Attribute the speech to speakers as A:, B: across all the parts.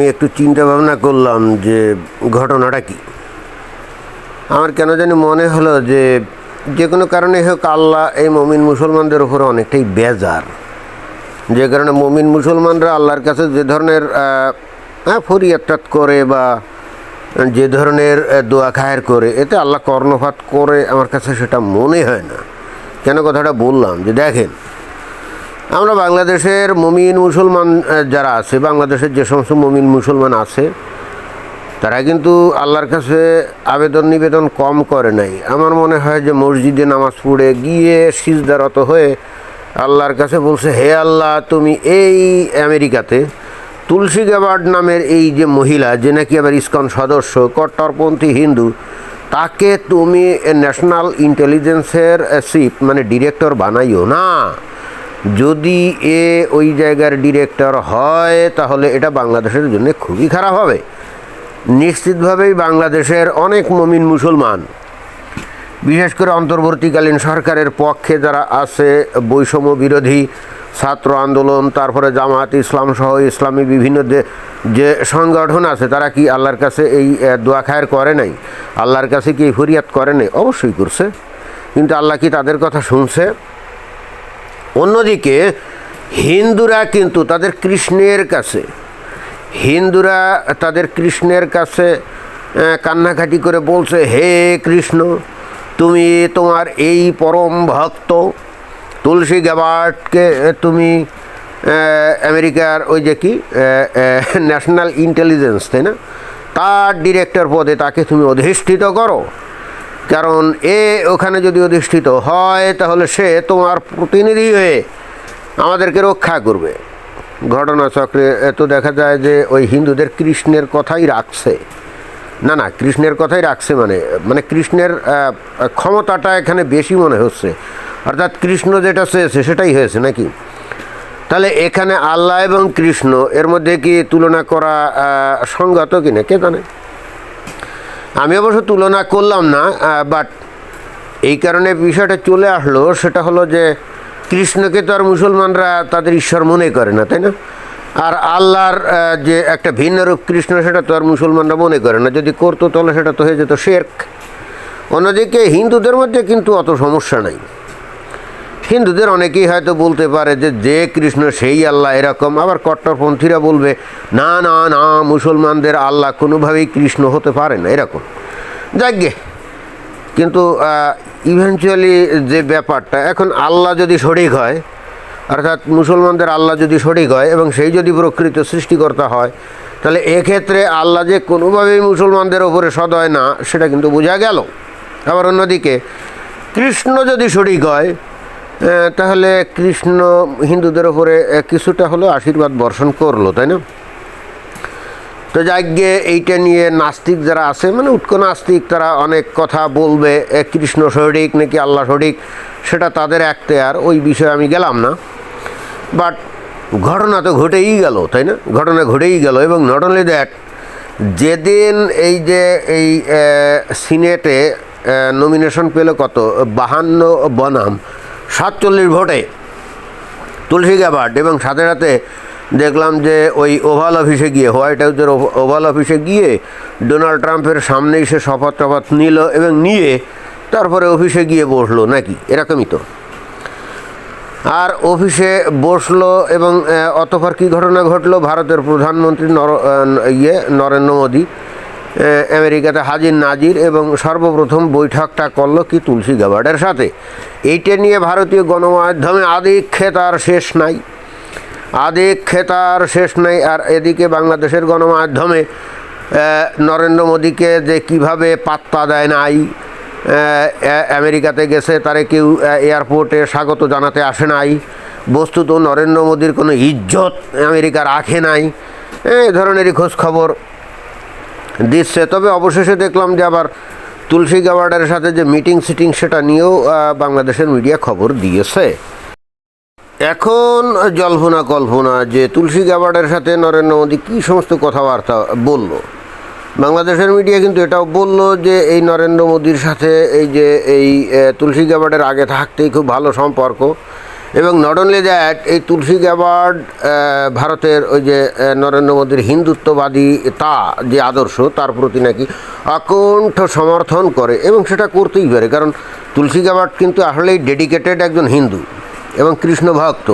A: আমি একটু চিন্তা ভাবনা করলাম যে ঘটনাটা কি। আমার কেন জানি মনে হলো যে যে কোনো কারণে হোক আল্লাহ এই মমিন মুসলমানদের উপর অনেকটাই বেজার। যে কারণে মমিন মুসলমানরা আল্লাহর কাছে যে ধরনের হ্যাঁ করে বা যে ধরনের দোয়া খায়ের করে, এতে আল্লাহ কর্ণপাত করে আমার কাছে সেটা মনে হয় না। কেন কথাটা বললাম যে দেখেন আমরা বাংলাদেশের মমিন মুসলমান যারা আছে, বাংলাদেশের যে সমস্ত মমিন মুসলমান আছে, তারা কিন্তু আল্লাহর কাছে আবেদন নিবেদন কম করে নাই। আমার মনে হয় যে মসজিদে নামাজ পড়ে গিয়ে সিজদারত হয়ে আল্লাহর কাছে বলছে, হে আল্লাহ, তুমি এই আমেরিকাতে তুলসী গ্যাবার্ড নামের এই যে মহিলা, যে নাকি আবার ইসকন সদস্য, কট্টরপন্থী হিন্দু, তাকে তুমি ন্যাশনাল ইন্টেলিজেন্সের চিফ মানে ডিরেক্টর বানাইও না। যদি এ ওই জায়গার ডিরেক্টর হয়, তাহলে এটা বাংলাদেশের জন্য খুবই খারাপ হবে। নিশ্চিতভাবেই বাংলাদেশের অনেক মমিন মুসলমান, বিশেষ করে অন্তর্বর্তীকালীন সরকারের পক্ষে যারা আছে, বৈষম্য বিরোধী, ছাত্র আন্দোলন, তারপরে জামাত ইসলাম সহ ইসলামী বিভিন্ন যে সংগঠন আছে, তারা কি আল্লাহর কাছে এই দোয়া খায়ের করে নাই? আল্লাহর কাছে কি ফরিয়াদ করে নাই? অবশ্যই করছে। কিন্তু আল্লাহ কি তাদের কথা শুনছে? অন্যদিকে হিন্দুরা কিন্তু তাদের কৃষ্ণের কাছে, হিন্দুরা তাদের কৃষ্ণের কাছে কান্নাকাটি করে বলছে, হে কৃষ্ণ, তুমি তোমার এই পরম ভক্ত তুলসী গ্যাবার্টকে তুমি আমেরিকার ওই যে কি ন্যাশনাল ইন্টেলিজেন্স, তাই না? তার ডিরেক্টর পদে তাকে তুমি অধিষ্ঠিত করো। কারণ এ ওখানে যদি অধিষ্ঠিত হয় তাহলে সে তোমার প্রতিনিধি হয়ে আমাদেরকে রক্ষা করবে। ঘটনাচক্রে তো দেখা যায় যে ওই হিন্দুদের কৃষ্ণের কথাই রাখছে। না না কৃষ্ণের কথাই রাখছে মানে মানে কৃষ্ণের ক্ষমতাটা এখানে বেশি মনে হচ্ছে। অর্থাৎ কৃষ্ণ যেটা চেয়েছে সেটাই হয়েছে নাকি? তাহলে এখানে আল্লাহ এবং কৃষ্ণ এর মধ্যে কি তুলনা করা আহ, সঙ্গত কিনা? কে জানে? আমি অবশ্য তুলনা করলাম না বাট এই কারণে বিষয়টা চলে আসলো, সেটা হলো যে কৃষ্ণকে তো আর মুসলমানরা তাদের ঈশ্বর মনে করে না, তাই না? আর আল্লাহর যে একটা ভিন্ন রূপ কৃষ্ণ, সেটা তো আর মুসলমানরা মনে করে না, যদি করতো তাহলে সেটা তো হয়ে যেত শেরক। অন্যদিকে হিন্দুদের মধ্যে কিন্তু অত সমস্যা নাই। হিন্দুদের অনেকেই হয়তো বলতে পারে যে যে কৃষ্ণ, সেই আল্লাহ এরকম। আবার কট্টরপন্থীরা বলবে, না না না, মুসলমানদের আল্লাহ কোনোভাবেই কৃষ্ণ হতে পারে না। এরকম। যাকে কিন্তু ইভেনচুয়ালি যে ব্যাপারটা, এখন আল্লাহ যদি সঠিক হয়, অর্থাৎ মুসলমানদের আল্লাহ যদি সঠিক হয় এবং সেই যদি প্রকৃত সৃষ্টিকর্তা হয়, তাহলে এক্ষেত্রে আল্লাহ যে কোনোভাবেই মুসলমানদের ওপরে সদয় না, সেটা কিন্তু বোঝা গেল। আবার অন্যদিকে, কৃষ্ণ যদি সঠিক হয় তাহলে কৃষ্ণ হিন্দুদের ওপরে কিছুটা হলেও আশীর্বাদ বর্ষণ করল, তাই না? তো যাজ্ঞে এইটা নিয়ে নাস্তিক যারা আছে মানে উৎক নাস্তিক, তারা অনেক কথা বলবে কৃষ্ণ সঠিক নাকি আল্লাহ সঠিক, সেটা তাদের একতে আর ওই বিষয়ে আমি গেলাম না। বাট ঘটনা তো ঘটেই গেল, তাই না? ঘটনা ঘটেই গেল, এবং নট অনলি দ্যাট যেদিন এই যে, এই সিনেটে নমিনেশন পেল কত? বাহান্ন বনাম। সাতচল্লিশ ভোটে তুলসী গ্যাবার্ড এবং সাথে সাথে দেখলাম যে ওই ওভাল অফিসে গিয়ে, হোয়াইট হাউসের ওভ- ওভাল অফিসে গিয়ে ডোনাল্ড ট্রাম্পের সামনেই সে শপথ টপথ নিল এবং নিয়ে তারপরে অফিসে গিয়ে বসল নাকি? এরকমই তো। আর অফিসে বসল এবং অতঃপর কী ঘটনা ঘটলো? ভারতের প্রধানমন্ত্রী নর ইয়ে নরেন্দ্র মোদী আমেরিকাতে হাজির নাজির এবং সর্বপ্রথম বৈঠকটা করল কি তুলসী গ্যাবার্ডের সাথে। এইটা নিয়ে ভারতীয় গণমাধ্যমে আদিক্ষে তার শেষ নাই। আদিক্ষে তার শেষ নাই আর এদিকে বাংলাদেশের গণমাধ্যমে নরেন্দ্র মোদীকে যে কীভাবে পাত্তা দেয় নাই আমেরিকাতে গেছে তারে কেউ এয়ারপোর্টে স্বাগত জানাতে আসে নাই। বস্তুত নরেন্দ্র মোদীর কোনো ইজ্জত আমেরিকা রাখে নাই। এই ধরনেরই খবর দিচ্ছে। তবে অবশেষে দেখলাম যে আবার তুলসী গাওয়ার্ডের সাথে যে মিটিং সিটিং সেটা নিয়েও বাংলাদেশের মিডিয়া খবর দিয়েছে। এখন জল্পনা কল্পনা যে তুলসী গাবার্ডের সাথে নরেন্দ্র মোদী কী সমস্ত কথাবার্তা বলল? বাংলাদেশের মিডিয়া কিন্তু এটাও বলল যে এই নরেন্দ্র মোদীর সাথে এই যে এই তুলসী গাবার্ডের আগে থাকতেই খুব ভালো সম্পর্ক। এবং নট অনলি দ্যাট এই তুলসী গ্যাবার্ড ভারতের ওই যে নরেন্দ্র মোদীর হিন্দুত্ববাদী তা যে আদর্শ, তার প্রতি নাকি আকণ্ঠ সমর্থন করে এবং সেটা করতেই পারে। কারণ তুলসী গ্যাবার্ড কিন্তু আসলেই ডেডিকেটেড একজন হিন্দু এবং কৃষ্ণ ভক্ত।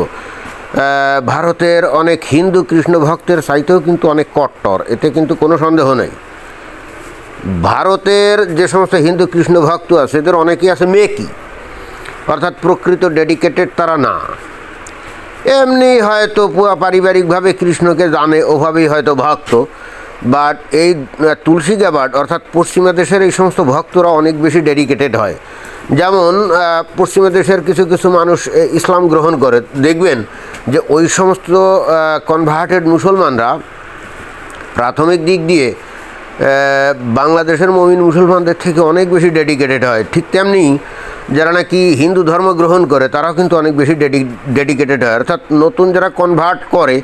A: ভারতের অনেক হিন্দু কৃষ্ণ ভক্তের সাইতেও কিন্তু অনেক কট্টর, এতে কিন্তু কোনো সন্দেহ নেই। ভারতের যে সমস্ত হিন্দু কৃষ্ণ ভক্ত আছে, এদের অনেকেই আছে মেকি। অর্থাৎ প্রকৃত ডেডিকেটেড তারা না। এমনি হয়তো পারিবারিকভাবে কৃষ্ণকে জানে, ওভাবেই হয়তো ভক্ত। বাট এই তুলসী গ্যাবার্ড অর্থাৎ পশ্চিমা দেশের এই সমস্ত ভক্তরা অনেক বেশি ডেডিকেটেড হয়। যেমন পশ্চিমা দেশের কিছু কিছু মানুষ ইসলাম গ্রহণ করে। দেখবেন যে ওই সমস্ত কনভার্টেড মুসলমানরা প্রাথমিক দিক দিয়ে বাংলাদেশের মমিন মুসলমানদের থেকে অনেক বেশি ডেডিকেটেড হয়। ঠিক তেমনি যারা নাকি হিন্দু ধর্ম গ্রহণ করে তারাও কিন্তু অনেক বেশি ডেডি ডেডিকেটেড হয়। অর্থাৎ নতুন যারা কনভার্ট করে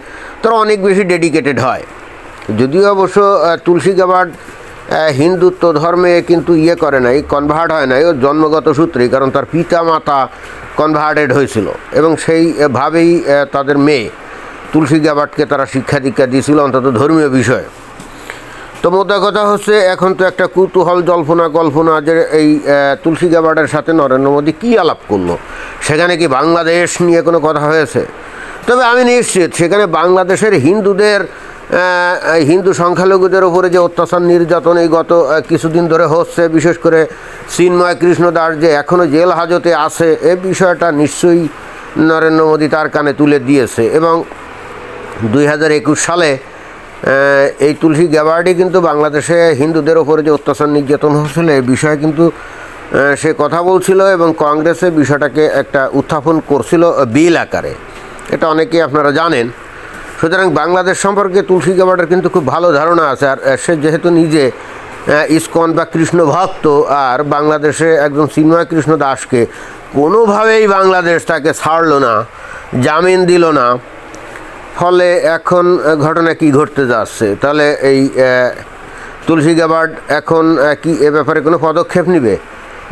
A: তারা অনেক বেশি ডেডিকেটেড হয়। যদিও অবশ্য তুলসী গাবার্ড হিন্দুত্ব ধর্মে কিন্তু ইয়ে করে নাই কনভার্ট হয় নাই ও জন্মগত সূত্রেই কারণ তার পিতা মাতা কনভার্টেড হয়েছিল। এবং সেই আহ, ভাবেই তাদের মেয়ে তুলসী গাবার্ডকে তারা শিক্ষা দীক্ষা দিয়েছিল অন্তত ধর্মীয় বিষয়ে। তো মোদ্দা কথা হচ্ছে, এখন তো একটা কৌতূহল জল্পনা কল্পনা যে এই তুলসী গাবার্ডের সাথে নরেন্দ্র মোদী কী আলাপ করল? সেখানে কি বাংলাদেশ নিয়ে কোনো কথা হয়েছে? তবে আমি নিশ্চিত, সেখানে বাংলাদেশের হিন্দুদের হিন্দু সংখ্যালঘুদের ওপরে যে অত্যাচার নির্যাতন এই গত কিছুদিন ধরে হচ্ছে, বিশেষ করে চিন্ময় কৃষ্ণ দাস যে এখনও জেল হাজতে আছে, এ বিষয়টা নিশ্চয়ই নরেন্দ্র মোদী তার কানে তুলে দিয়েছে এবং দুই হাজার একুশ সালে এই তুলসী গ্যাবার্ডি কিন্তু বাংলাদেশে হিন্দুদের ওপরে যে অত্যাচার নির্যাতন হচ্ছিল এই বিষয়ে কিন্তু সে কথা বলছিল এবং কংগ্রেসে বিষয়টাকে একটা উত্থাপন করছিল বিল আকারে। এটা অনেকেই আপনারা জানেন। সুতরাং বাংলাদেশ সম্পর্কে তুলসী গ্যাবার্ডের কিন্তু খুব ভালো ধারণা আছে। আর সে যেহেতু নিজে ইস্কন বা কৃষ্ণ ভক্ত, আর বাংলাদেশে একজন চিন্ময় কৃষ্ণ দাসকে কোনোভাবেই বাংলাদেশ তাকে ছাড়লো না, জামিন দিল না। ফলে এখন ঘটনা কি ঘটতে যাচ্ছে? তাহলে এই তুলসী গাবার্ড এখন কি এ ব্যাপারে কোনো পদক্ষেপ নিবে?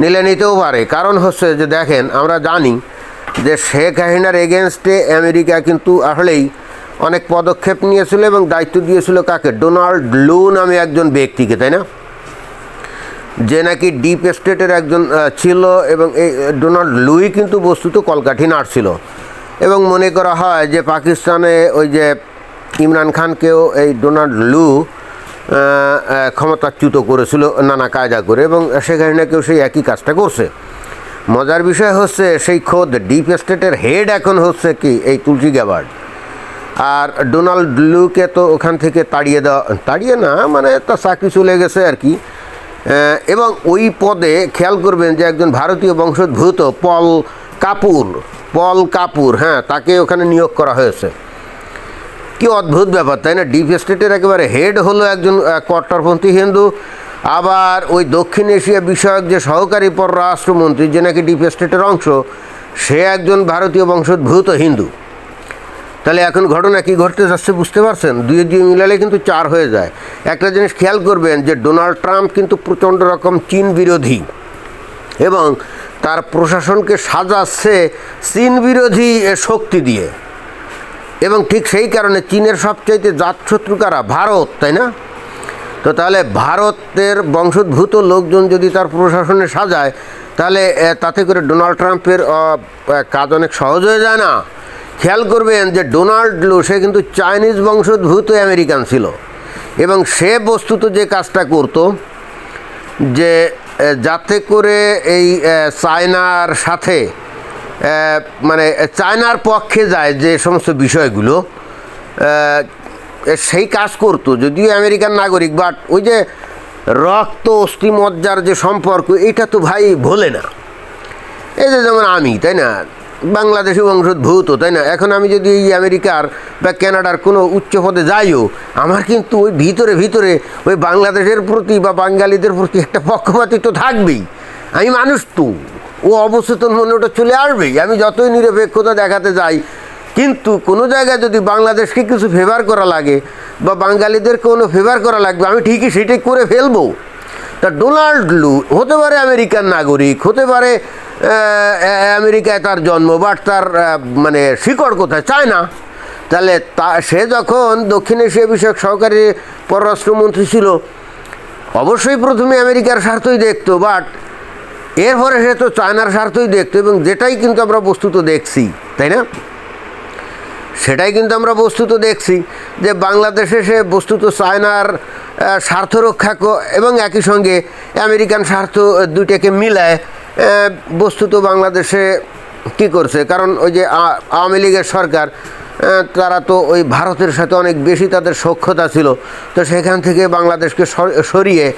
A: নিলে নিতেও পারে। কারণ হচ্ছে যে দেখেন, আমরা জানি যে শেখ হাসিনার এগেনস্টে আমেরিকা কিন্তু আসলেই অনেক পদক্ষেপ নিয়েছিল এবং দায়িত্ব দিয়েছিল কাকে? ডোনাল্ড লু নামে একজন ব্যক্তিকে, তাই না? যে নাকি ডিপ স্টেটের একজন ছিল এবং এই ডোনাল্ড লুই কিন্তু বস্তুত কলকাঠি নাড়ছিল। এবং মনে করা হয় যে পাকিস্তানে ওই যে ইমরান খানকেও এই ডোনাল্ড লু ক্ষমতাচ্যুত করেছিল নানা কায়দা করে এবং সেখানে কেউ সেই একই কাজটা করছে। মজার বিষয় হচ্ছে সেই খোদ ডিপ স্টেটের হেড এখন হচ্ছে কি এই তুলসী গ্যাবার্ড আর ডোনাল্ড লুকে তো ওখান থেকে তাড়িয়ে দেওয়া তাড়িয়ে না মানে তার চাকরি চলে গেছে আর কি। এবং ওই পদে খেয়াল করবেন যে একজন ভারতীয় বংশোদ্ভূত পল কাপুর, পল কাপুর হ্যাঁ তাকে ওখানে নিয়োগ করা হয়েছে। কি অদ্ভুত ব্যাপার, তাই না? ডিপ স্টেটের একেবারে হেড হলো একজন কট্টরপন্থী হিন্দু। আবার ওই দক্ষিণ এশিয়া বিষয়ক যে সহকারী পররাষ্ট্রমন্ত্রী, যে নাকি ডিপ স্টেটের অংশ, সে একজন ভারতীয় বংশোদ্ভূত হিন্দু। তাহলে এখন ঘটনা কি ঘটতে যাচ্ছে বুঝতে পারছেন? দুই দুই মিলালে কিন্তু চার হয়ে যায়। একটা জিনিস খেয়াল করবেন যে ডোনাল্ড ট্রাম্প কিন্তু প্রচণ্ড রকম চীন বিরোধী। এবং তার প্রশাসনকে সাজাচ্ছে চীন বিরোধী শক্তি দিয়ে। এবং ঠিক সেই কারণে চীনের সবচাইতে জাতশত্রু কারা ভারত, তাই না? তো তাহলে ভারতের বংশোদ্ভূত লোকজন যদি তার প্রশাসনে সাজায়, তাহলে তাতে করে ডোনাল্ড ট্রাম্পের কাজ অনেক সহজ হয়ে যায় না। খেয়াল করবেন যে ডোনাল্ড লু, সে কিন্তু চাইনিজ বংশোদ্ভূত আমেরিকান ছিল। এবং সে বস্তুত যে কাজটা করতো, যে যাতে করে এই চায়নার সাথে মানে চায়নার পক্ষে যায় যে সমস্ত বিষয়গুলো সেই কাজ করতো। যদিও আমেরিকান নাগরিক বাট ওই যে রক্ত অস্থি মজ্জার যে সম্পর্ক, এটা তো ভাই ভোলে না। এই যে যেমন আমি, তাই না? বাংলাদেশি বংশোদ্ভূত, তাই না? এখন আমি যদি এই আমেরিকার বা কানাডার কোনো উচ্চ পদে যাইও, আমার কিন্তু ওই ভিতরে ভিতরে ওই বাংলাদেশের প্রতি বা বাঙালিদের প্রতি একটা পক্ষপাতি তো থাকবেই। আমি মানুষ তো, ও অবচেতন মনে ওটা চলে আসবেই। আমি যতই নিরপেক্ষতা দেখাতে যাই, কিন্তু কোনো জায়গায় যদি বাংলাদেশকে কিছু ফেভার করা লাগে বা বাঙালিদের কোনো ফেভার করা লাগবে, আমি ঠিকই সেটাই করে ফেলব। তা ডোনাল্ড লু, হতে পারে আমেরিকান নাগরিক, হতে পারে আমেরিকায় তার জন্ম বাট তার মানে শিকড় কোথায় চায় না তাহলে তা, সে যখন দক্ষিণ এশিয়া বিষয়ক সহকারী পররাষ্ট্রমন্ত্রী ছিল, অবশ্যই প্রথমে আমেরিকার স্বার্থই দেখতো, বাট এরপরে সে তো চায়নার স্বার্থই দেখতো এবং যেটাই কিন্তু আমরা বস্তুত দেখছি, তাই না? সেটাই কিন্তু আমরা বস্তুত দেখছি যে বাংলাদেশে সে বস্তুত চায়নার স্বার্থ রক্ষা এবং একই সঙ্গে আমেরিকান স্বার্থ দুইটাকে মিলায় বস্তুত বাংলাদেশে কি করছে? কারণ ওই যে আওয়ামী লীগের সরকার তারা তো ওই ভারতের সাথে অনেক বেশি তাদের সখ্যতা ছিল। তো সেখান থেকে বাংলাদেশকে সর- সরিয়ে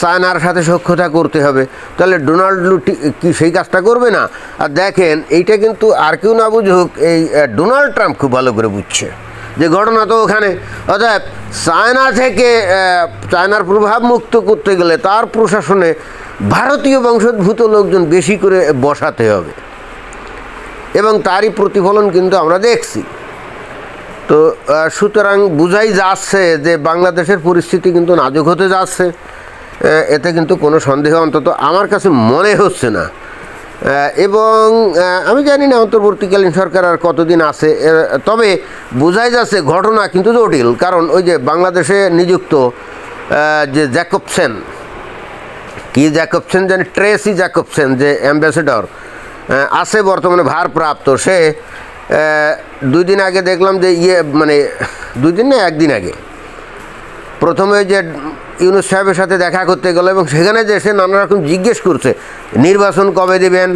A: চায়নার সাথে সখ্যতা করতে হবে। তাহলে ডোনাল্ড কি সেই কাজটা করবে না? আর দেখেন, এইটা কিন্তু আর কেউ না বুঝুক, এই ডোনাল্ড ট্রাম্প খুব ভালো করে বুঝছে। যে ঘটনা তো ওখানে। অর্থাৎ চায়না থেকে চায়নার প্রভাব মুক্ত করতে গেলে তার প্রশাসনে ভারতীয় বংশোদ্ভূত লোকজন বেশি করে বসাতে হবে। এবং তারই প্রতিফলন কিন্তু আমরা দেখছি। তো সুতরাং বুঝাই যাচ্ছে যে বাংলাদেশের পরিস্থিতি কিন্তু নাজুক হতে যাচ্ছে। এতে কিন্তু কোনো সন্দেহ অন্তত আমার কাছে মনে হচ্ছে না। এবং আমি জানি না অন্তর্বর্তীকালীন সরকার আর কতদিন আছে। তবে বোঝাই যাচ্ছে ঘটনা কিন্তু জটিল। কারণ ওই যে বাংলাদেশে নিযুক্ত যে জ্যাকবসেন কি জ্যাকবসেন জানি? ট্রেসি জ্যাকবসেন যে অ্যাম্বাসেডর আছে বর্তমানে ভারপ্রাপ্ত। সে দুই দিন আগে দেখলাম যে ইয়ে মানে দুই দিন না, একদিন আগে। প্রথমে যে ইউনুস সাহেবের সাথে দেখা করতে গেল এবং সেখানে যে সে নানা রকম জিজ্ঞেস করছে, নির্বাচন কবে দেবেন?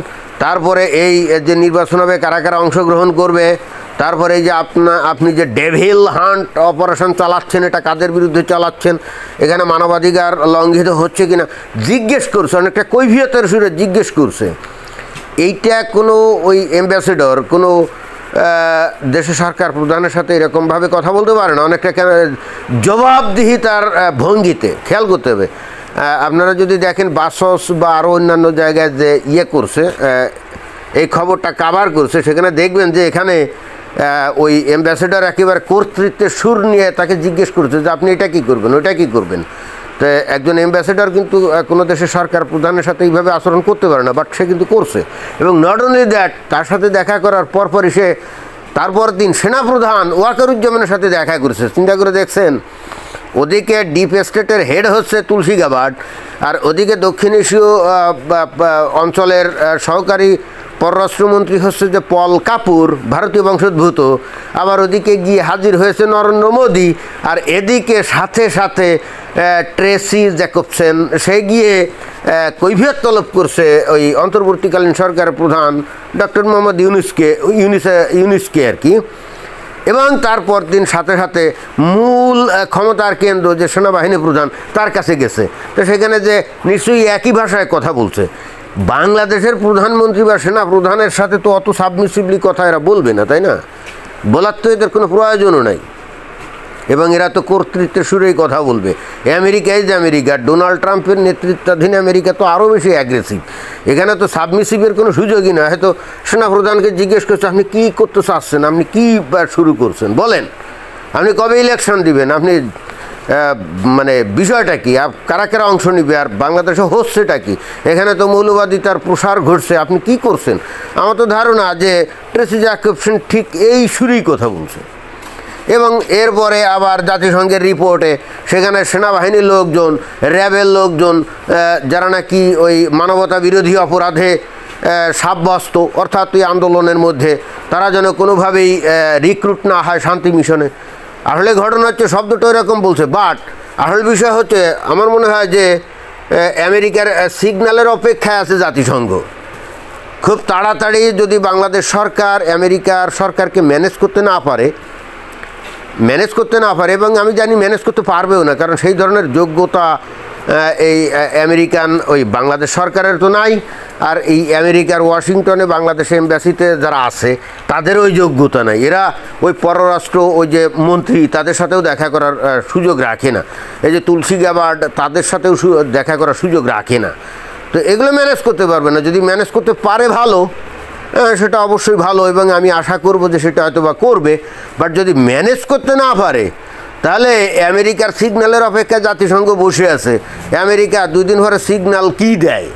A: তারপরে এই যে নির্বাচন হবে, কারা কারা অংশগ্রহণ করবে? তারপরে এই যে আপনা, আপনি যে ডেভিল হান্ট অপারেশন চালাচ্ছেন, এটা কাদের বিরুদ্ধে চালাচ্ছেন? এখানে মানবাধিকার লঙ্ঘিত হচ্ছে কিনা? জিজ্ঞেস করছে, অনেকটা কৈফিয়তের সুরে জিজ্ঞেস করছে। এইটা কোনো ওই অ্যাম্বাসেডর কোনো দেশের সরকার প্রধানের সাথে এরকমভাবে কথা বলতে পারে না। অনেকটা কেন জবাবদিহি তার ভঙ্গিতে। খেয়াল করতে হবে। আপনারা যদি দেখেন বাসস বা আরও অন্যান্য জায়গায় যে ইয়ে করছে এই খবরটা কাভার করছে, সেখানে দেখবেন যে এখানে ওই অ্যাম্বাসেডর একেবারে কর্তৃত্বের সুর নিয়ে তাকে জিজ্ঞেস করছে যে আপনি এটা কী করবেন ওটা কী করবেন। তো একজন অ্যাম্বাসেডর কিন্তু কোনো দেশের সরকার প্রধানের সাথে এইভাবে আচরণ করতে পারে না বাট সে কিন্তু করছে। এবং নট অনলি দ্যাট তার সাথে দেখা করার পরপরই সে তারপর দিন সেনাপ্রধান ওয়াকারুজ্জামানের সাথে দেখা করেছে। চিন্তা করে দেখছেন, ওদিকে ডিপ স্টেটের হেড হচ্ছে তুলসী গাবাট আর ওদিকে দক্ষিণ এশীয় অঞ্চলের সহকারী পররাষ্ট্রমন্ত্রী হচ্ছে যে পল কাপুর, ভারতীয় বংশোদ্ভূত। আবার ওদিকে গিয়ে হাজির হয়েছে নরেন্দ্র মোদী, আর এদিকে সাথে সাথে ট্রেসি জ্যাকবসেন সে গিয়ে কৈভিয়ত তলব করছে ওই অন্তর্বর্তীকালীন সরকারের প্রধান ডক্টর মোহাম্মদ ইউনুসকে, ইউনিসে, ইউনুসকে আর কি। এবং তারপর দিন সাথে সাথে মূল ক্ষমতার কেন্দ্র যে সেনাবাহিনী প্রধান, তার কাছে গেছে। তো সেখানে যে নিশ্চয়ই একই ভাষায় কথা বলছে। বাংলাদেশের প্রধানমন্ত্রী বা সেনা প্রধানের সাথে তো অত সাবমিসিভলি কথা এরা বলবে না, তাই না? বলার তো এদের কোনো প্রয়োজনও নাই। এবং এরা তো কর্তৃত্বের সুরেই কথা বলবে। আমেরিকাই যে আমেরিকা, ডোনাল্ড ট্রাম্পের নেতৃত্বাধীন আমেরিকা তো আরও বেশি অ্যাগ্রেসিভ এখানে তো সাবমিসিভের কোনো সুযোগই না হয়তো সেনাপ্রধানকে জিজ্ঞেস করছে, আপনি কী করতে চাচ্ছেন? আপনি কী শুরু করছেন? বলেন। আপনি কবে ইলেকশন দিবেন? আপনি মানে বিষয়টা কি? কারা কারা অংশ নিবে আর বাংলাদেশে হচ্ছেটা কি? এখানে তো মৌলবাদিতার প্রসার ঘটছে, আপনি কি করছেন? আমার তো ধারণা যে ট্রেসি জ্যাকবসন ঠিক এই সুরেই কথা বলছে। এবং এরপরে আবার জাতিসংঘের রিপোর্টে সেখানে সেনাবাহিনীর লোকজন, র্যাবের লোকজন যারা নাকি ওই মানবতা বিরোধী অপরাধে সাব্যস্ত, অর্থাৎ ওই আন্দোলনের মধ্যে, তারা যেন কোনোভাবেই রিক্রুট না হয় শান্তি মিশনে। আসলে ঘটনা হচ্ছে শব্দটা এরকম বলছে বাট আসল বিষয় হচ্ছে, আমার মনে হয় যে আমেরিকার সিগন্যালের অপেক্ষায় আছে জাতিসংঘ। খুব তাড়াতাড়ি যদি বাংলাদেশ সরকার আমেরিকার সরকারকে ম্যানেজ করতে না পারে ম্যানেজ করতে না পারে, এবং আমি জানি ম্যানেজ করতে পারবেও না, কারণ সেই ধরনের যোগ্যতা এই আমেরিকান ওই বাংলাদেশ সরকারের তো নাই, আর এই আমেরিকার ওয়াশিংটনে বাংলাদেশ এম্বাসিতে যারা আছে, তাদের ওই যোগ্যতা নাই। এরা ওই পররাষ্ট্র, ওই যে মন্ত্রী, তাদের সাথেও দেখা করার সুযোগ রাখে না। এই যে তুলসী গ্যাবার্ড তাদের সাথেও দেখা করার সুযোগ রাখে না। তো এগুলো ম্যানেজ করতে পারবে না। যদি ম্যানেজ করতে পারে ভালো সেটা অবশ্যই ভালো, এবং আমি আশা করব যে সেটা হয়তো বা করবে। বাট যদি ম্যানেজ করতে না পারে তাহলে আমেরিকার সিগন্যালের অপেক্ষা জাতিসংঘ বসে আছে। আমেরিকা দুই দিন পরে সিগন্যাল কি দেয়?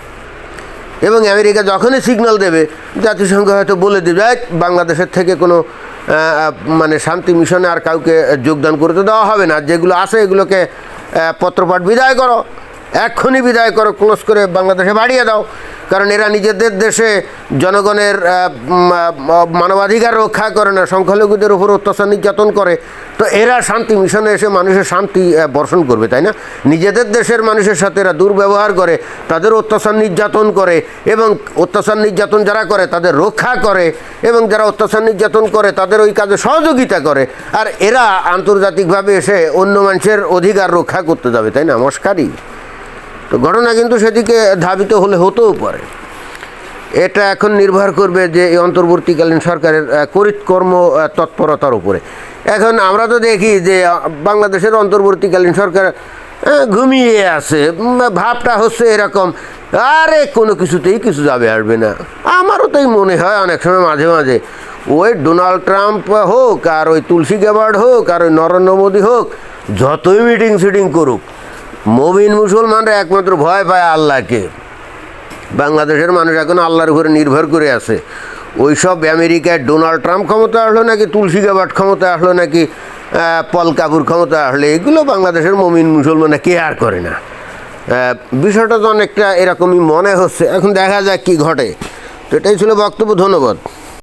A: এবং আমেরিকা যখনই সিগন্যাল দেবে, জাতিসংঘ হয়তো বলে দেবে বাংলাদেশের থেকে কোনো মানে শান্তি মিশনে আর কাউকে যোগদান করতে দেওয়া হবে না। যেগুলো আছে এগুলোকে পত্রপাঠ বিদায় করো। এক্ষুনি বিদায় করো, ক্লোজ করে বাংলাদেশে বাড়িয়ে দাও। কারণ এরা নিজেদের দেশে জনগণের মানবাধিকার রক্ষা করে না, সংখ্যালঘুদের উপর অত্যাচার নির্যাতন করে। তো এরা শান্তি মিশনে এসে মানুষের শান্তি বর্ষণ করবে, তাই না? নিজেদের দেশের মানুষের সাথে এরা দুর্ব্যবহার করে, তাদের অত্যাচার নির্যাতন করে এবং অত্যাচার নির্যাতন যারা করে, তাদের রক্ষা করে এবং যারা অত্যাচার নির্যাতন করে, তাদের ওই কাজে সহযোগিতা করে। আর এরা আন্তর্জাতিকভাবে এসে অন্য মানুষের অধিকার রক্ষা করতে যাবে, তাই না? মস্কারি তো ঘটনা কিন্তু সেদিকে ধাবিত হলে হতেও পারে। এটা এখন নির্ভর করবে যে এই অন্তর্বর্তীকালীন সরকারের করিতকর্ম তৎপরতার উপরে। এখন আমরা তো দেখি যে বাংলাদেশের অন্তর্বর্তীকালীন সরকার ঘুমিয়ে আছে ভাবটা হচ্ছে এরকম, আরে কোনো কিছুতেই কিছু যাবে আসবে না। আমারও তাই মনে হয় অনেক সময় মাঝে মাঝে, ওই ডোনাল্ড ট্রাম্প হোক আর ওই তুলসী গ্যাবার্ড হোক আর ওই নরেন্দ্র মোদী হোক, যতই মিটিং সিটিং করুক মবিন মুসলমানরা একমাত্র ভয় পায় আল্লাহকে। বাংলাদেশের মানুষ এখন আল্লাহর উপরে নির্ভর করে আছে। ওই সব আমেরিকায় ডোনাল্ড ট্রাম্প ক্ষমতা আসলো নাকি, তুলসী গাবাট ক্ষমতা আসলো নাকি পল কাপুর ক্ষমতা আসলে, এগুলো বাংলাদেশের মমিন মুসলমানরা কেয়ার করে না। বিষয়টা তো অনেকটা এরকমই মনে হচ্ছে। এখন দেখা যাক কি ঘটে। তো এটাই ছিল বক্তব্য, ধন্যবাদ।